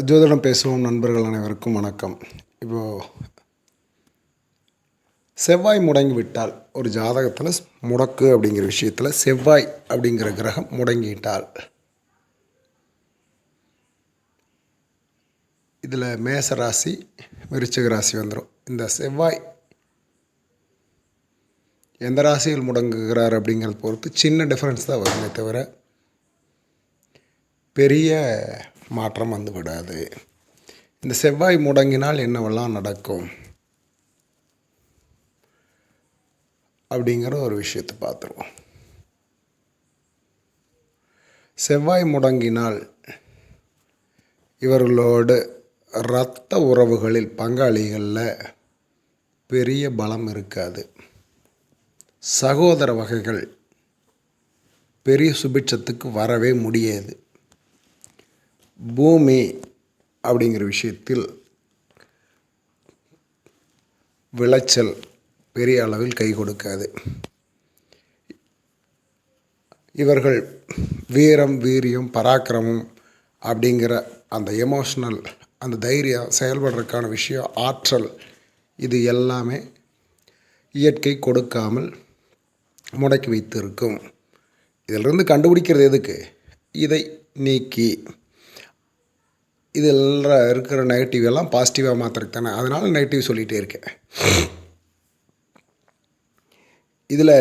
ஜோதிடம் பேசுவோம் நண்பர்கள் அனைவருக்கும் வணக்கம். இப்போது செவ்வாய் முடங்கி விட்டால் ஒரு ஜாதகத்தில் முடக்கு அப்படிங்கிற விஷயத்தில் செவ்வாய் அப்படிங்கிற கிரகம் முடங்கிட்டால் இதில் மேச ராசி விருச்சிக ராசி வந்துடும் இந்த செவ்வாய் எந்த ராசியில் முடங்குகிறார் அப்படிங்கிறத பொறுத்து சின்ன டிஃப்ரென்ஸ் தான் வருமே தவிர பெரிய மாற்றம் வந்து விடாது இந்த செவ்வாய் முடங்கினால் என்னவெல்லாம் நடக்கும்? அப்படிங்கிற ஒரு விஷயத்தை பார்த்துருவோம். செவ்வாய் முடங்கினால் இவர்களோடு இரத்த உறவுகளில் பங்காளிகளில் பெரிய பலம் இருக்காது. சகோதர வகைகள் பெரிய சுபிட்சத்துக்கு வரவே முடியாது. பூமி அப்படிங்கிற விஷயத்தில் விளைச்சல் பெரிய அளவில் கை கொடுக்காது. இவர்கள் வீரம் வீரியம் பராக்கிரமம் அப்படிங்கிற அந்த எமோஷ்னல் அந்த தைரியம் செயல்படுறதுக்கான விஷயம் ஆற்றல் இது எல்லாமே இயற்கை கொடுக்காமல் முடக்கி வைத்திருக்கும். இதிலிருந்து கண்டுபிடிக்கிறது எதுக்கு? இதை நீக்கி. இதெல்லாம் இருக்கிற நெகட்டிவ் எல்லாம் பாசிட்டிவாக மாற்றுறதுக்கு தானே. அதனால் நெகட்டிவ் சொல்லிகிட்டே இருக்கேன். இதில்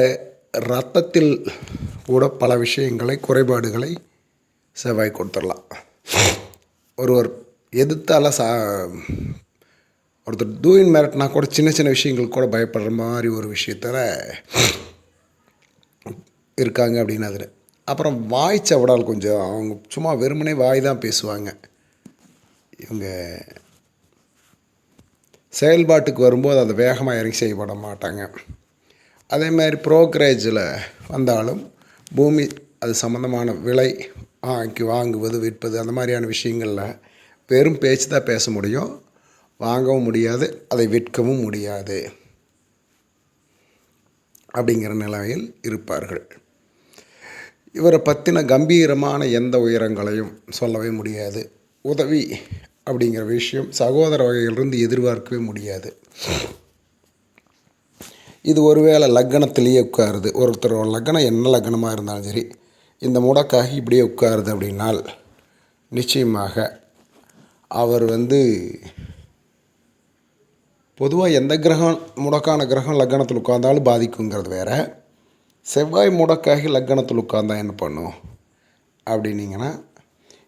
ரத்தத்தில் கூட பல விஷயங்களை குறைபாடுகளை செவ்வாய் கொடுத்துடலாம். ஒருவர் எதிர்த்தால சா ஒருத்தர் டூயின் மேரட்னா கூட சின்ன சின்ன விஷயங்களுக்கு கூட பயப்படுற மாதிரி ஒரு விஷயத்தில் இருக்காங்க அப்படின்னு அதில் அப்புறம் வாய் சவடால் கொஞ்சம் அவங்க சும்மா வெறுமனே வாய் தான் பேசுவாங்க. இவங்க செயல்பாட்டுக்கு வரும்போது அதை வேகமாக இறங்கி செய்யப்பட மாட்டாங்க. அதே மாதிரி ப்ரோக்கரேஜில் வந்தாலும் பூமி அது சம்மந்தமான விலை வாங்கி வாங்குவது விற்பது அந்த மாதிரியான விஷயங்களில் வெறும் பேச்சு தான் பேச முடியும். வாங்கவும் முடியாது அதை விற்கவும் முடியாது. அப்படிங்கிற நிலையில் இருப்பார்கள். இவரை பற்றின கம்பீரமான எந்த உயரங்களையும் சொல்லவே முடியாது. உதவி அப்படிங்கிற விஷயம். சகோதர வகையிலிருந்து எதிர்பார்க்கவே முடியாது. இது ஒருவேளை லக்கணத்திலேயே உட்காருது. ஒருத்தர் லக்கணம் என்ன லக்கணமாக இருந்தாலும் சரி இந்த முடக்காகி இப்படியே உட்காருது அப்படின்னால் நிச்சயமாக அவர் வந்து பொதுவாக எந்த கிரகம் முடக்கான கிரகம் லக்கணத்தில் உட்கார்ந்தாலும் பாதிக்குங்கிறது வேற. செவ்வாய் முடக்காகி லக்கணத்தில் உட்கார்ந்தா என்ன பண்ணும்? அப்படின்னீங்கன்னா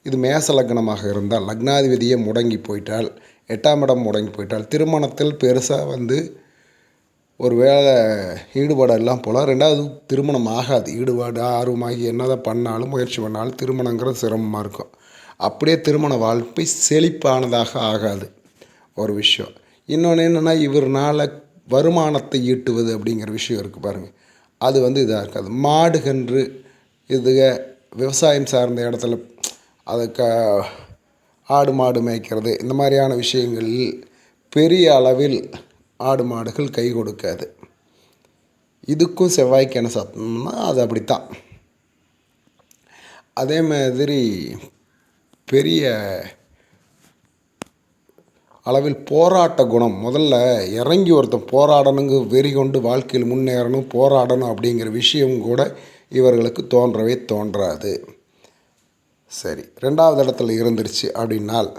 இது மேச லக்னமாக இருந்தால் லக்னாதிபதியே முடங்கி போயிட்டால் எட்டாம் இடம் முடங்கி போயிட்டால் திருமணத்தில் பெருசாக வந்து ஒரு வேலை ஈடுபாடு எல்லாம் போகலாம் ரெண்டாவது திருமணம் ஆகாது. ஈடுபாடு ஆர்வமாகி என்னதான் பண்ணாலும் முயற்சி பண்ணாலும் திருமணங்கிறது சிரமமாக இருக்கும். அப்படியே திருமண வாழ்க்கை செழிப்பானதாக ஆகாது. ஒரு விஷயம். இன்னொன்று என்னென்னா இவர்னால் வருமானத்தை ஈட்டுவது அப்படிங்கிற விஷயம் இருக்குது பாருங்கள் அது வந்து இதாக இருக்காது. மாடுகன்று இதுக விவசாயம் சார்ந்த இடத்துல அது க ஆடு மாடு மேய்க்கிறது இந்த மாதிரியான விஷயங்களில் பெரிய அளவில் ஆடு மாடுகள் கை கொடுக்காது. இதுக்கும் செவ்வாய்க்கு என்ன சத்தம்னா அது அப்படித்தான். அதே மாதிரி பெரிய அளவில் போராட்ட குணம். முதல்ல இறங்கி ஒருத்தன் போராடணுங்க வெறி கொண்டு வாழ்க்கையில் முன்னேறணும் போராடணும் அப்படிங்கிற விஷயம் கூட இவர்களுக்கு தோன்றவே தோன்றாது. சரி ரெண்டாவது இடத்துல இருந்துருச்சு அப்படின்னால்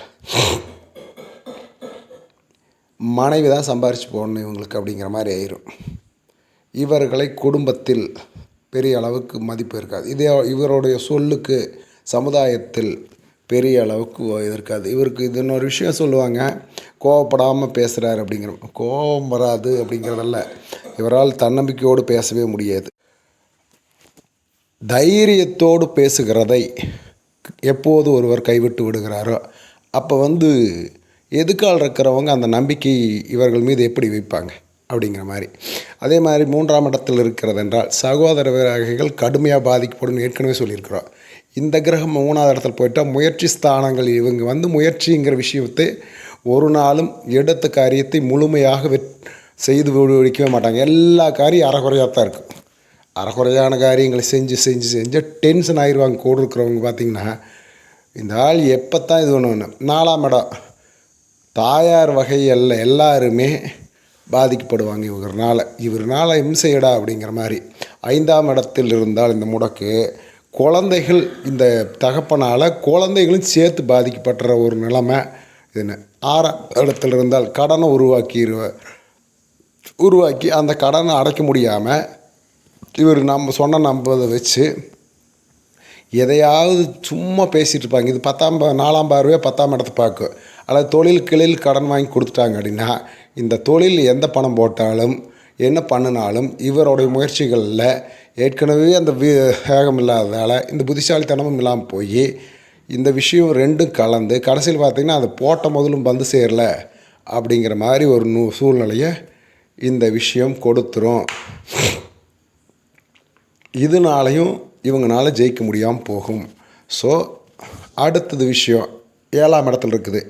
மனைவி தான் சம்பாரித்து போகணும் இவங்களுக்கு அப்படிங்கிற மாதிரி ஆயிரும். இவர்களை குடும்பத்தில் பெரிய அளவுக்கு மதிப்பு இருக்காது. இதே இவருடைய சொல்லுக்கு சமுதாயத்தில் பெரிய அளவுக்கு இருக்காது இவருக்கு இது இன்னொரு விஷயம் சொல்லுவாங்க கோவப்படாமல் பேசுகிறார் அப்படிங்கிற கோபம் வராது அப்படிங்கிறதல்ல. இவரால் தன்னம்பிக்கையோடு பேசவே முடியாது. தைரியத்தோடு பேசுகிறதை எப்போது ஒருவர் கைவிட்டு விடுகிறாரோ அப்போ வந்து எதுக்கால் இருக்கிறவங்க அந்த நம்பிக்கை இவர்கள் மீது எப்படி வைப்பாங்க அப்படிங்கிற மாதிரி. அதே மாதிரி மூன்றாம் இடத்தில் இருக்கிறது என்றால் சகோதர வகைகள் கடுமையாக பாதிக்கப்படும் ஏற்கனவே சொல்லியிருக்கிறோம். இந்த கிரகம் மூணாவது இடத்துல போயிட்டால் முயற்சி ஸ்தானங்கள் இவங்க வந்து முயற்சிங்கிற விஷயத்தை ஒரு நாளும் எடுத்த காரியத்தை முழுமையாக வெற் செய்து முடிக்கவே மாட்டாங்க. எல்லா காரியம் அறகுறையாக தான் இருக்கும். அறகுறையான காரியங்களை செஞ்சு செஞ்சு செஞ்சு டென்ஷன் ஆயிடுவாங்க கூட இருக்கிறவங்க பார்த்திங்கன்னா இந்த ஆள் எப்போ தான் இது ஒன்று நாலாம் இடம். தாயார் வகையில் எல்லாருமே பாதிக்கப்படுவாங்க இவர்னால். இவர்னால் இம்சையடா அப்படிங்கிற மாதிரி. ஐந்தாம் இடத்தில் இருந்தால் இந்த முடக்கு குழந்தைகள் இந்த தகப்பனால் குழந்தைகளும் சேர்த்து பாதிக்கப்படுற ஒரு நிலைமை இதுன்னு. ஆறாம் இடத்தில் இருந்தால் கடனை உருவாக்கி உருவாக்கி அந்த கடனை அடைக்க முடியாமல் இவர் நம்ம சொன்ன நம்பதை வச்சு எதையாவது சும்மா பேசிகிட்டு இருப்பாங்க. இது பத்தாம் நாலாம் பார்வையே பத்தாம் இடத்தை பார்க்கும் அல்லது தொழில் கிளில் கடன் வாங்கி கொடுத்துட்டாங்க அப்படின்னா இந்த தொழில் எந்த பணம் போட்டாலும் என்ன பண்ணினாலும் இவருடைய முயற்சிகளில் ஏற்கனவே அந்த வேகம் இல்லாததால் இந்த புத்திசாலித்தனமும் இல்லாமல் போய் இந்த விஷயம் ரெண்டும் கலந்து கடைசியில் பார்த்திங்கன்னா அதை போட்ட முதலும் வந்து சேரல அப்படிங்கிற மாதிரி ஒரு நூ சூழ்நிலையை இந்த விஷயம் கொடுத்துரும். இதனாலையும் இவங்கனால ஜெயிக்க முடியாமல் போகும். ஸோ அடுத்தது விஷயம் ஏழாம் இடத்துல இருக்குது.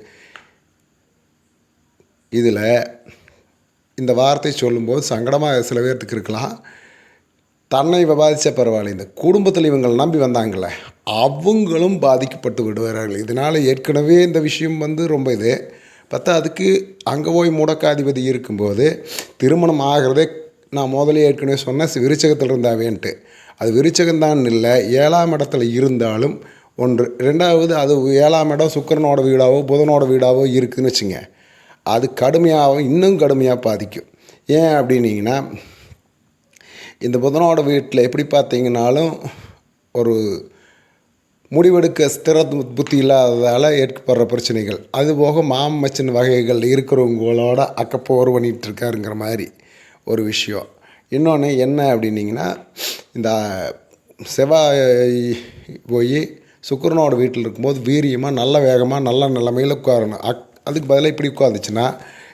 இதில் இந்த வார்த்தை சொல்லும்போது சங்கடமாக சில பேர்த்துக்கு இருக்கலாம். தன்னை விவாதித்த பரவாயில்ல இந்த குடும்பத்தில் இவங்களை நம்பி வந்தாங்கள்ல அவங்களும் பாதிக்கப்பட்டு விடுவார்கள். இதனால் ஏற்கனவே இந்த விஷயம் வந்து ரொம்ப இது. பார்த்தா அதுக்கு அங்கே போய் முடக்காதிபதி இருக்கும்போது திருமணம் ஆகிறதே நான் முதலே ஏற்கனவே சொன்னேன் விருச்சகத்தில் இருந்தாவேன்ட்டு. அது விருச்சகம்தான் இல்லை ஏழாம் இடத்துல இருந்தாலும் ஒன்று ரெண்டாவது அது ஏழாம் இடம் சுக்கிரனோட வீடாவோ புதனோட வீடாவோ இருக்குதுன்னு வச்சுங்க. அது கடுமையாகவும் இன்னும் கடுமையாக பாதிக்கும். ஏன் அப்படின்னீங்கன்னா இந்த புதனோட வீட்டில் எப்படி பார்த்தீங்கன்னாலும் ஒரு முடிவெடுக்க ஸ்திர புத்தி இல்லாததால் ஏற்படுற பிரச்சனைகள். அதுபோக மாமச்சின் வகைகள் இருக்கிறவங்களோட அக்கப்போர் பண்ணிகிட்ருக்காருங்கிற மாதிரி ஒரு விஷயம். இன்னொன்று என்ன அப்படின்னிங்கன்னா இந்த செவ்வாய் போய் சுக்கிரனோட வீட்டில் இருக்கும்போது வீரியமாக நல்ல வேகமாக நல்ல நிலைமையில் உட்காரணும். அக் அதுக்கு பதிலாக இப்படி உட்காந்துச்சுன்னா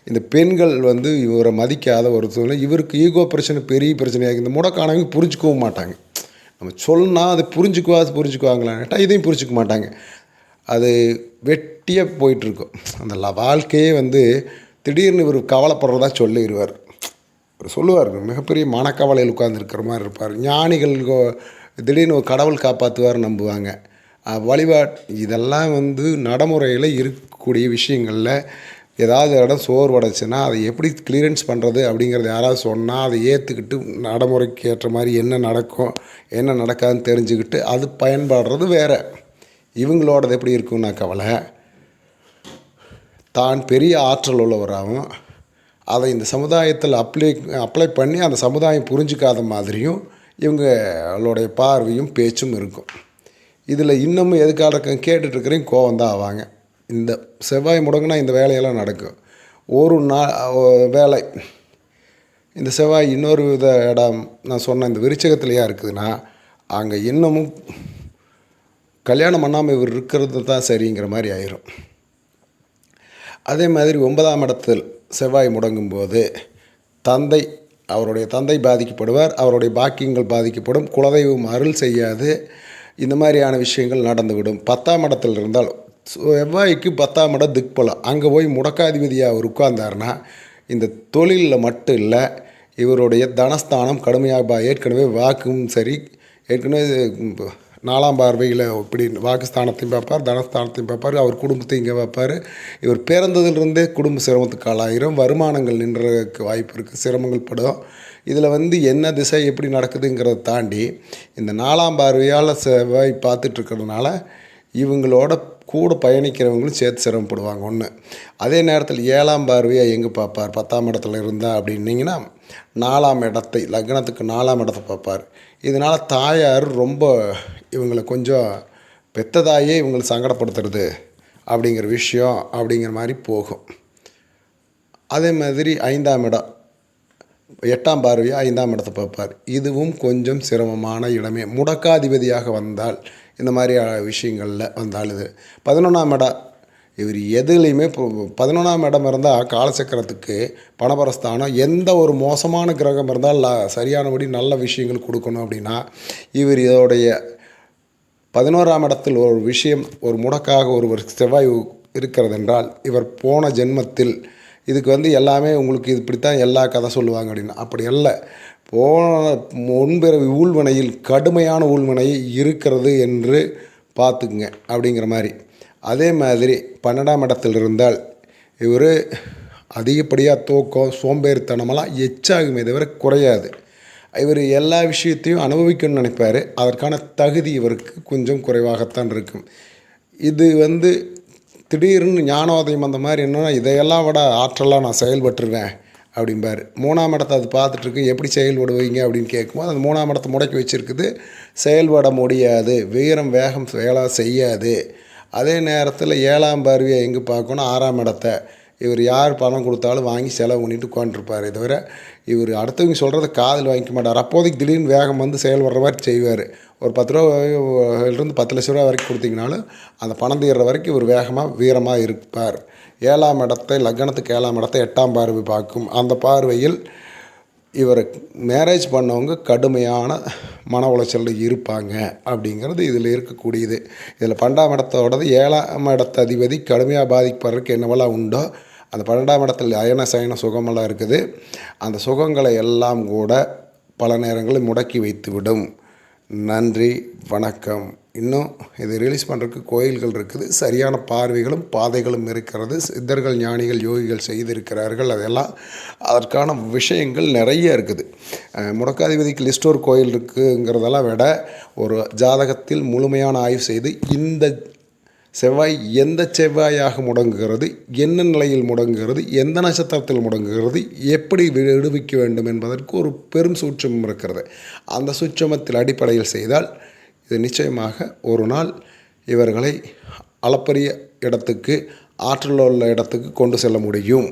இந்த பெண்கள் வந்து இவரை மதிக்காத ஒரு சூழ்நிலை. இவருக்கு ஈகோ பிரச்சனை பெரிய பிரச்சனையாக இந்த முடக்கானவங்க புரிஞ்சுக்கவும் மாட்டாங்க. நம்ம சொன்னால் அதை புரிஞ்சுக்குவா அது புரிஞ்சுக்குவாங்களான்ட்டா இதையும் புரிஞ்சுக்க மாட்டாங்க. அது வெட்டியாக போயிட்டுருக்கும் அந்த வாழ்க்கையே வந்து திடீர்னு இவர் கவலைப்படுறதா சொல்லிடுவார் அவர் சொல்லுவார் மிகப்பெரிய மனக்கவலையில் உட்கார்ந்துருக்கிற மாதிரி இருப்பார். ஞானிகள் கோ- திடீர்னு ஒரு கடவுள் காப்பாற்றுவார் நம்புவாங்க. வழிபா இதெல்லாம் வந்து நடைமுறையில் இருக்கக்கூடிய விஷயங்களில் ஏதாவது இடம் சோர்வடைச்சுன்னா அதை எப்படி கிளியரன்ஸ் பண்ணுறது அப்படிங்கிறத யாராவது சொன்னால் அதை ஏற்றுக்கிட்டு நடைமுறைக்கு ஏற்ற மாதிரி என்ன நடக்கும் என்ன நடக்காதுன்னு தெரிஞ்சுக்கிட்டு அது பயன்படுறது வேறு. இவங்களோடது எப்படி இருக்குன்னா கவலை தான் பெரிய ஆற்றல் உள்ளவராகவும் அதை இந்த சமுதாயத்தில் அப்ளை அப்ளை பண்ணி அந்த சமுதாயம் புரிஞ்சுக்காத மாதிரியும் இவங்களுடைய பார்வையும் பேச்சும் இருக்கும். இதில் இன்னமும் எதுக்காக கேட்டுட்ருக்கிறேன் கோவம் தான் ஆவாங்க. இந்த செவ்வாய் முடங்குனா இந்த வேலையெல்லாம் நடக்கும். ஒரு நா வேலை. இந்த செவ்வாய் இன்னொரு வித இடம் நான் சொன்ன இந்த விருச்சகத்துலையா இருக்குதுன்னா அங்கே இன்னமும் கல்யாணம் பண்ணாமல் இவர் இருக்கிறது தான் சரிங்கிற மாதிரி ஆயிரும். அதே மாதிரி ஒன்பதாம் இடத்தில் செவ்வாய் முடங்கும்போது தந்தை அவருடைய தந்தை பாதிக்கப்படுவார் அவருடைய பாக்கியங்கள் பாதிக்கப்படும் குலதெய்வம் அருள் செய்யாது. இந்த மாதிரியான விஷயங்கள் நடந்துவிடும். பத்தாம் இடத்தில் இருந்தால் செவ்வாய்க்கு பத்தாம் இடம் திக்பலம். அங்கே போய் முடக்காதிபதியாக அவர் உட்கார்ந்தார்னா இந்த தொழிலில் மட்டும் இல்லை இவருடைய தனஸ்தானம் கடுமையாக ஏற்கனவே வாக்கும் சரி ஏற்கனவே நாலாம் பார்வையில் இப்படி வாக்குஸ்தானத்தையும் பார்ப்பார் தனஸ்தானத்தையும் பார்ப்பார் அவர் குடும்பத்தையும் இங்கே பார்ப்பார். இவர் பிறந்ததுலேருந்தே குடும்ப சிரமத்துக்கு ஆளாயிரும். வருமானங்கள் நின்றதுக்கு வாய்ப்பு இருக்குது சிரமங்கள் படும். இதில் வந்து என்ன திசை எப்படி நடக்குதுங்கிறத தாண்டி இந்த நாலாம் பார்வையால் செவ்வாய் பார்த்துட்ருக்கிறதுனால இவங்களோட கூட பயணிக்கிறவங்களும் சேர்த்து சிரமப்படுவாங்க. ஒன்று அதே நேரத்தில் ஏழாம் பார்வையாக எங்கே பார்ப்பார்? பத்தாம் இடத்துல இருந்தால் அப்படின்னிங்கன்னா நாலாம் இடத்தை லக்னத்துக்கு நாலாம் இடத்தை பார்ப்பார். இதனால் தாயார் ரொம்ப இவங்களை கொஞ்சம் பெத்ததாயே இவங்களை சங்கடப்படுத்துறது அப்படிங்கிற விஷயம் அப்படிங்கிற மாதிரி போகும். அதே மாதிரி ஐந்தாம் இடம் எட்டாம் பார்வையாக ஐந்தாம் இடத்தை பார்ப்பார். இதுவும் கொஞ்சம் சிரமமான இடமே. முடக்காதிபதியாக வந்தால் இந்த மாதிரி விஷயங்களில் வந்தால் இது. பதினொன்றாம் இடம் இவர் எதுலேயுமே இப்போ பதினொன்றாம் இடம் இருந்தால் காலசக்கரத்துக்கு பணபரஸ்தானம் எந்த ஒரு மோசமான கிரகம் இருந்தால் ல- சரியானபடி நல்ல விஷயங்கள் கொடுக்கணும் அப்படின்னா இவர் இதோடைய பதினோராம் இடத்தில் ஒரு விஷயம் ஒரு முடக்காக ஒருவர் செவ்வாய் இருக்கிறது என்றால் இவர் போன ஜென்மத்தில் இதுக்கு வந்து எல்லாமே உங்களுக்கு இது இப்படித்தான் எல்லா கதை சொல்லுவாங்க அப்படின்னு. அப்படி அல்ல. போன முன்பிறவி ஊழ்வினையில் கடுமையான ஊழ்வினை இருக்கிறது என்று பார்த்துக்குங்க அப்படிங்கிற மாதிரி. அதே மாதிரி பன்னெண்டாம் இடத்தில் இருந்தால் இவர் அதிகப்படியாக தூக்கம் சோம்பேறித்தனமெல்லாம் எச்சாகுமே தவிர குறையாது. இவர் எல்லா விஷயத்தையும் அனுபவிக்கணும்னு நினைப்பார். அதற்கான தகுதி இவருக்கு கொஞ்சம் குறைவாகத்தான் இருக்கும். இது வந்து திடீர்னு ஞானோதயம் அந்த மாதிரி என்னென்னா இதையெல்லாம் விட ஆற்றலாக நான் செயல்பட்டுருவேன் அப்படிம்பார். மூணாம் இடத்தை அது பார்த்துட்ருக்கு. எப்படி செயல்படுவீங்க? அப்படின்னு கேட்கும்போது அந்த மூணாம் இடத்தை முடக்கி வச்சுருக்குது. செயல்பட முடியாது. வீரம் வேகம் வேலை செய்யாது. அதே நேரத்தில் ஏழாம் பார்வையை எங்கே பார்க்கணும்? ஆறாம் இடத்த. இவர் யார் பணம் கொடுத்தாலும் வாங்கி செலவு பண்ணிட்டு உட்காந்துருப்பார் தவிர இவர் அடுத்தவங்க சொல்கிறத காதில் வாங்கிக்க மாட்டார். அப்போதைக்கு திடீர்னு வேகம் வந்து செயல்படுற மாதிரி செய்வார். ஒரு பத்து ரூபாயிலிருந்து பத்து லட்ச ரூபா வரைக்கும் கொடுத்தீங்கனாலும் அந்த பணம் தீர்ற வரைக்கும் இவர் வேகமாக வீரமாக இருப்பார். ஏழாம் இடத்தை லக்னத்துக்கு ஏழாம் இடத்தை எட்டாம் பார்வை பார்க்கும். அந்த பார்வையில் இவரை மேரேஜ் பண்ணவங்க கடுமையான மன உளைச்சலில் இருப்பாங்க அப்படிங்கிறது இதில் இருக்கக்கூடியது. இதில் பன்னெண்டாம் இடத்தோடது ஏழாம் இடத்த அதிபதி கடுமையாக பாதிப்படுறதுக்கு என்னவெல்லாம் உண்டோ அந்த பன்னெண்டாம் இடத்துல அயன சயன சுகமெல்லாம் இருக்குது. அந்த சுகங்களை எல்லாம் கூட பல நேரங்களில் முடக்கி வைத்துவிடும். நன்றி வணக்கம். இன்னும் இதை ரிலீஸ் பண்ணுறதுக்கு கோயில்கள் இருக்குது. சரியான பார்வைகளும் பாதைகளும் இருக்கிறது. சித்தர்கள் ஞானிகள் யோகிகள் செய்திருக்கிறார்கள். அதெல்லாம் அதற்கான விஷயங்கள் நிறைய இருக்குது. முடக்காதிபதிக்கு லிஸ்டோர் கோயில் இருக்குங்கிறதெல்லாம் விட ஒரு ஜாதகத்தில் முழுமையான ஆய்வு செய்து இந்த செவ்வாய் எந்த செவ்வாயாக முடங்குகிறது என்ன நிலையில் முடங்குகிறது எந்த நட்சத்திரத்தில் முடங்குகிறது எப்படி விடுவிக்க வேண்டும் என்பதற்கு ஒரு பெரும் சூட்சமம் இருக்கிறது. அந்த சூட்சமத்தில் அடிப்படையில் செய்தால் இது நிச்சயமாக ஒரு நாள் இவர்களை அளப்பரிய இடத்துக்கு ஆற்றல் உள்ள இடத்துக்கு கொண்டு செல்ல முடியும்.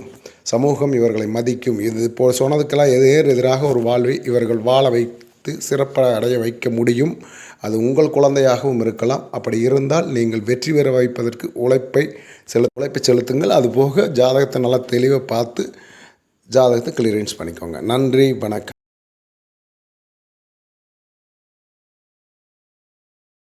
சமூகம் இவர்களை மதிக்கும். இது இப்போ சொன்னதுக்கெல்லாம் எதிர் எதிராக ஒரு வாழ்வை இவர்கள் வாழ வைத்து சிறப்பாக அடைய வைக்க முடியும். அது உங்கள் குழந்தையாகவும் இருக்கலாம். அப்படி இருந்தால் நீங்கள் வெற்றி பெற வைப்பதற்கு உழைப்பை செலு உழைப்பை செலுத்துங்கள். அதுபோக ஜாதகத்தை நல்லா தெளிவாக பார்த்து ஜாதகத்தை கிளியரன்ஸ் பண்ணிக்கோங்க. நன்றி வணக்கம்.